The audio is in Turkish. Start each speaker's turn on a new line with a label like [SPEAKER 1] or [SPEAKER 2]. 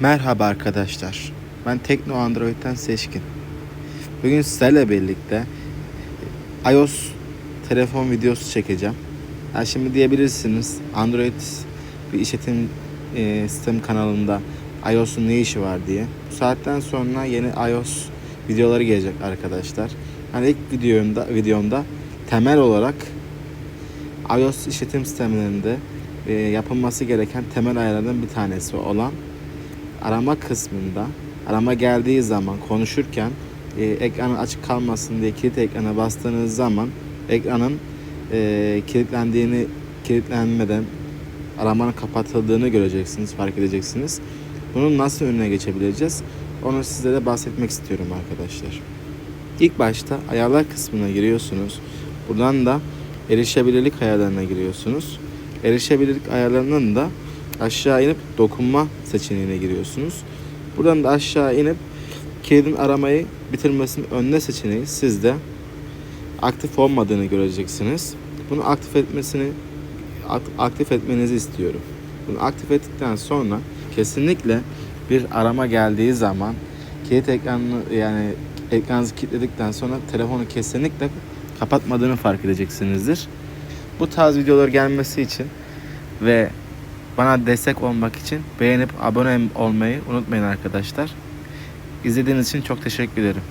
[SPEAKER 1] Merhaba arkadaşlar. Ben Tekno Android'den Seçkin. Bugün sizlerle birlikte iOS telefon videosu çekeceğim. Ya şimdi diyebilirsiniz Android bir işletim e, sistem kanalında iOS'un ne işi var diye. Bu saatten sonra yeni iOS videoları gelecek arkadaşlar. Yani ilk videomda, videomda temel olarak iOS işletim sistemlerinde e, yapılması gereken temel ayarlardan bir tanesi olan arama kısmında arama geldiği zaman konuşurken e, ekranın açık kalmasın diye kilit ekrana bastığınız zaman ekranın e, kilitlendiğini kilitlenmeden aramanın kapatıldığını göreceksiniz, fark edeceksiniz. Bunun nasıl önüne geçebileceğiz? Onu sizlere bahsetmek istiyorum arkadaşlar. İlk başta ayarlar kısmına giriyorsunuz. Buradan da erişebilirlik ayarlarına giriyorsunuz. Erişebilirlik ayarlarından da aşağı inip dokunma seçeneğine giriyorsunuz. Buradan da aşağı inip kilidin aramayı bitirmesini önüne seçeneği sizde aktif olmadığını göreceksiniz. Bunu aktif etmesini ak- aktif etmenizi istiyorum. Bunu aktif ettikten sonra kesinlikle bir arama geldiği zaman kilit ekranını yani ekranınızı kilitledikten sonra telefonu kesinlikle kapatmadığını fark edeceksinizdir. Bu tarz videolar gelmesi için ve bana destek olmak için beğenip abone olmayı unutmayın arkadaşlar. İzlediğiniz için çok teşekkür ederim.